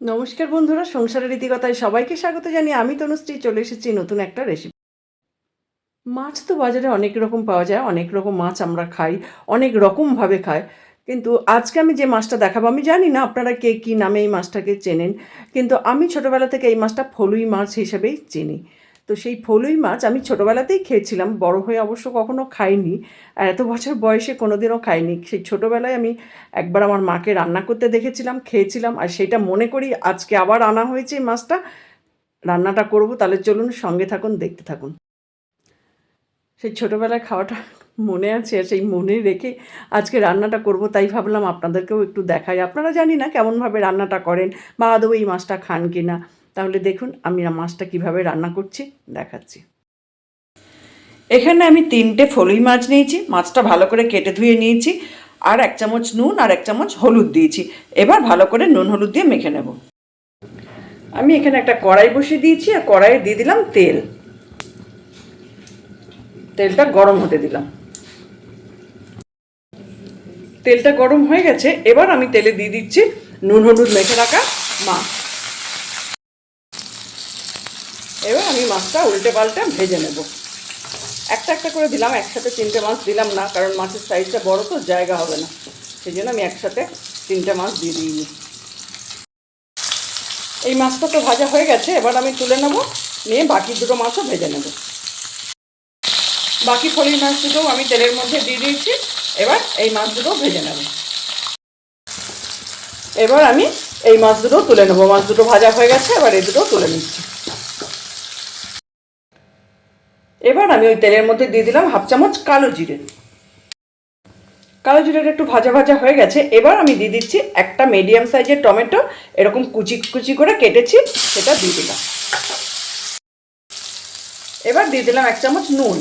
নমস্কার বন্ধুরা, সংসারের রীতিকথায় সবাইকে স্বাগত জানি আমি তনুশ্রী চলে এসেছি নতুন একটা রেসিপি মাছ তো বাজারে অনেক রকম পাওয়া যায়, অনেক রকম মাছ আমরা খাই, অনেক রকমভাবে খাই। কিন্তু আজকে আমি যে মাছটা দেখাবো, আমি জানি না আপনারা কে কী নামে এই মাছটাকে চেনেন, কিন্তু আমি ছোটোবেলা থেকে এই মাছটা ফলুই মাছ হিসেবেই চিনি। তো সেই ফলুই মাছ আমি ছোটোবেলাতেই খেয়েছিলাম। বড় হয়ে অবশ্য কখনো খাইনি। আর এত বছর বয়সে কোনোদিনও খাইনি। সেই ছোটোবেলায় আমি একবার আমার মাকে রান্না করতে দেখেছিলাম, খেয়েছিলাম। আর সেটা মনে করি আজকে আবার আনা হয়েছে এই মাছটা। রান্নাটা করব, তাহলে চলুন সঙ্গে থাকুন, দেখতে থাকুন। সেই ছোটোবেলায় খাওয়াটা মনে আছে সেই মনে রেখে আজকে রান্নাটা করব, তাই ভাবলাম আপনাদেরকেও একটু দেখাই। আপনারা জানি না কেমনভাবে রান্নাটা করেন বা আদৌ এই মাছটা খান কি না তাহলে দেখুন আমি মাছটা কীভাবে রান্না করছি, দেখাচ্ছি। এখানে আমি তিনটে ফলুই মাছ নিয়েছি, মাছটা ভালো করে কেটে ধুয়ে নিয়েছি, আর এক চামচ নুন আর এক চামচ হলুদ দিয়েছি। এবার ভালো করে নুন হলুদ দিয়ে মেখে নেব। আমি এখানে একটা কড়াই বসিয়ে দিয়েছি, আর কড়াইয়ে দিয়ে দিলাম তেল। তেলটা গরম হতে দিলাম। তেলটা গরম হয়ে গেছে, এবার আমি তেলে দিয়ে দিচ্ছি নুন হলুদ মেখে রাখা মাছ। এবার আমি মাছটা উল্টে পাল্টে ভেজে নেব। একটা একটা করে দিলাম, একসাথে তিনটে মাছ দিলাম না, কারণ মাছের সাইজটা বড় তো, জায়গা হবে না। সেই জন্য আমি একসাথে তিনটে মাছ দিয়ে দিইনি। এই মাছটা তো ভাজা হয়ে গেছে, এবার আমি তুলে নেব, নিয়ে বাকি দুটো মাছও ভেজে নেব। বাকি ফলির মাছ দুটোও আমি তেলের মধ্যে দিয়ে দিয়েছি, এবার এই মাছ দুটোও ভেজে নেব। এবার আমি এই মাছ দুটো তুলে নেব। মাছ দুটো ভাজা হয়ে গেছে, এবার এই দুটো তুলে নিচ্ছি। এবার আমি ওই তেলের মধ্যে দিয়ে দিলাম হাফ চামচ কালো জিরে। কালো জিরেটা একটু ভাজা ভাজা হয়ে গেছে। এবার আমি দিয়ে দিচ্ছি একটা মিডিয়াম সাইজের টমেটো। এরকম কুচি কুচি করে কেটেছি, সেটা দিয়ে দিলাম। এবার দিয়ে দিলাম এক চামচ নুন।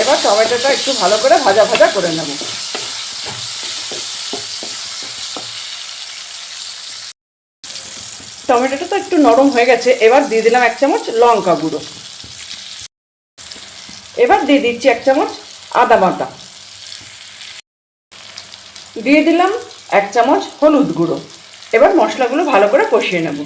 এবার টমেটোটা একটু ভালো করে ভাজা ভাজা করে নেব। টমেটোটা তো একটু নরম হয়ে গেছে, এবার দিয়ে দিলাম এক চামচ লঙ্কা গুঁড়ো। এবার দিয়ে দিচ্ছি এক চামচ আদা বাটা। দিয়ে দিলাম এক চামচ হলুদ গুঁড়ো। এবার মশলাগুলো ভালো করে কষিয়ে নেব।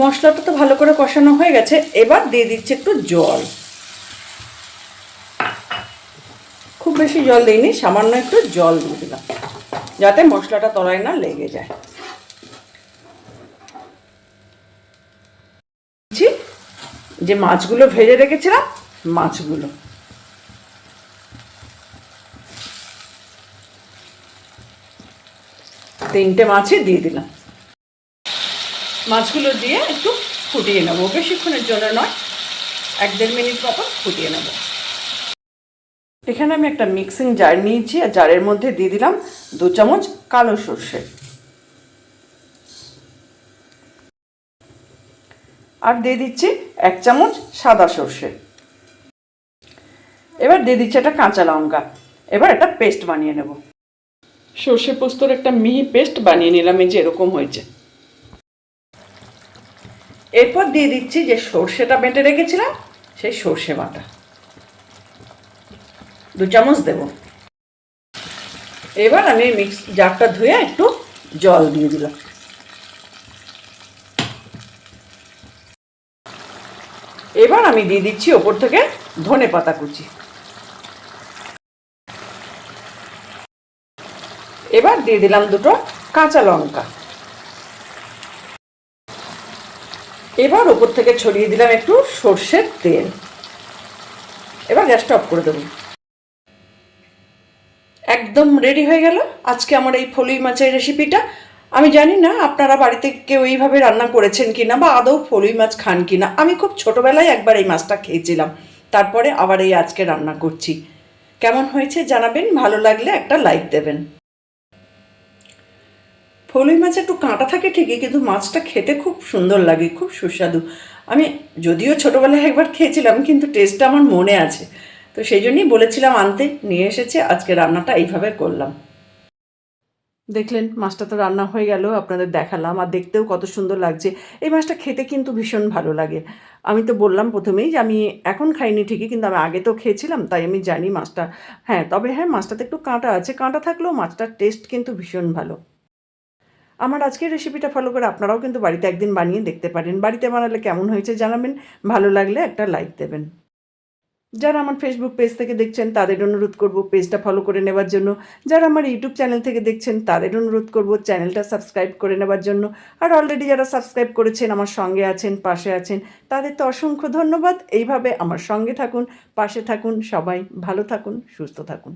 মশলাটা তো ভালো করে কষানো হয়ে গেছে, এবার দিয়ে দিচ্ছি একটু জল খুব বেশি জল দিইনি, সামান্য একটু জল দিয়ে দিলাম। যাতে মশলাটা তলায় না লেগে যায়। যে মাছগুলো ভেজে রেখেছিলাম, মাছগুলো। তিনটে মাছই দিয়ে দিলাম। মাছগুলো দিয়ে একটু ফুটিয়ে নেব। বেশিক্ষণের জন্য নয়, এক দেড় মিনিট মতো ফুটিয়ে নেব। এখানে আমি একটা মিক্সিং জার নিয়েছি আর জারের মধ্যে দিয়ে দিলাম দু চামচ কালো সর্ষে। আর দিয়ে দিচ্ছি এক চামচ সাদা সর্ষে। এবার দিয়ে দিচ্ছি একটা কাঁচা লঙ্কা। এবার একটা পেস্ট বানিয়ে নেব। সর্ষে পোস্তর একটা মিহি পেস্ট বানিয়ে নিলাম, এই যে এরকম হয়েছে। এরপর দিয়ে দিচ্ছি যে সর্ষেটা বেটে রেখেছিলাম, সেই সর্ষে বাটা। দু চামচ দেব। এবার আমি মিক্স জারটা ধুয়ে একটু জল দিয়ে দিলাম। এবার আমি দিয়ে দিচ্ছি ওপর থেকে ধনে পাতা কুচি। এবার দিয়ে দিলাম দুটো কাঁচা লঙ্কা। এবার ওপর থেকে ছড়িয়ে দিলাম একটু সর্ষের তেল। এবার গ্যাসটা অফ করে দেবো। একদম রেডি হয়ে গেল। আজকে আমার এই ফলুই মাছের রেসিপিটা আমি জানি না আপনারা বাড়িতে কেউ এইভাবে রান্না করেছেন কি না বা আদৌ ফলুই মাছ খান কি না আমি খুব ছোটোবেলায় একবার এই মাছটা খেয়েছিলাম। তারপরে আবার এই আজকে রান্না করছি। কেমন হয়েছে জানাবেন, ভালো লাগলে একটা লাইক দেবেন। ফলুই মাছ একটু কাঁটা থাকে ঠিকই, কিন্তু মাছটা খেতে খুব সুন্দর লাগে, খুব সুস্বাদু। আমি যদিও ছোটোবেলায় একবার খেয়েছিলাম, কিন্তু টেস্টটা আমার মনে আছে। তো সেই জন্যই বলেছিলাম আনতে, নিয়ে এসেছে, আজকে রান্নাটা এইভাবে করলাম। দেখলেন, মাছটা তো রান্না হয়ে গেল, আপনাদের দেখালাম, আর দেখতেও কত সুন্দর লাগছে। এই মাছটা খেতে কিন্তু ভীষণ ভালো লাগে। আমি তো বললাম প্রথমেই যে আমি এখন খাইনি ঠিকই, কিন্তু আমি আগে তো খেয়েছিলাম, তাই আমি জানি মাছটা। হ্যাঁ তবে হ্যাঁ মাছটাতে একটু কাঁটা আছে। কাঁটা থাকলেও মাছটার টেস্ট কিন্তু ভীষণ ভালো। আমার আজকের রেসিপিটা ফলো করে আপনারাও কিন্তু বাড়িতে একদিন বানিয়ে দেখতে পারেন। বাড়িতে বানালে কেমন হয়েছে জানাবেন, ভালো লাগলে একটা লাইক দেবেন। যারা আমার ফেসবুক পেজ থেকে দেখছেন, তাদের অনুরোধ করব পেজটা ফলো করে নেবার জন্য। যারা আমার ইউটিউব চ্যানেল থেকে দেখছেন, তাদের অনুরোধ করব চ্যানেলটা সাবস্ক্রাইব করে নেবার জন্য। আর অলরেডি যারা সাবস্ক্রাইব করেছেন, আমার সঙ্গে আছেন, পাশে আছেন, তাদের তো অসংখ্য ধন্যবাদ। এইভাবে আমার সঙ্গে থাকুন, পাশে থাকুন, সবাই ভালো থাকুন, সুস্থ থাকুন।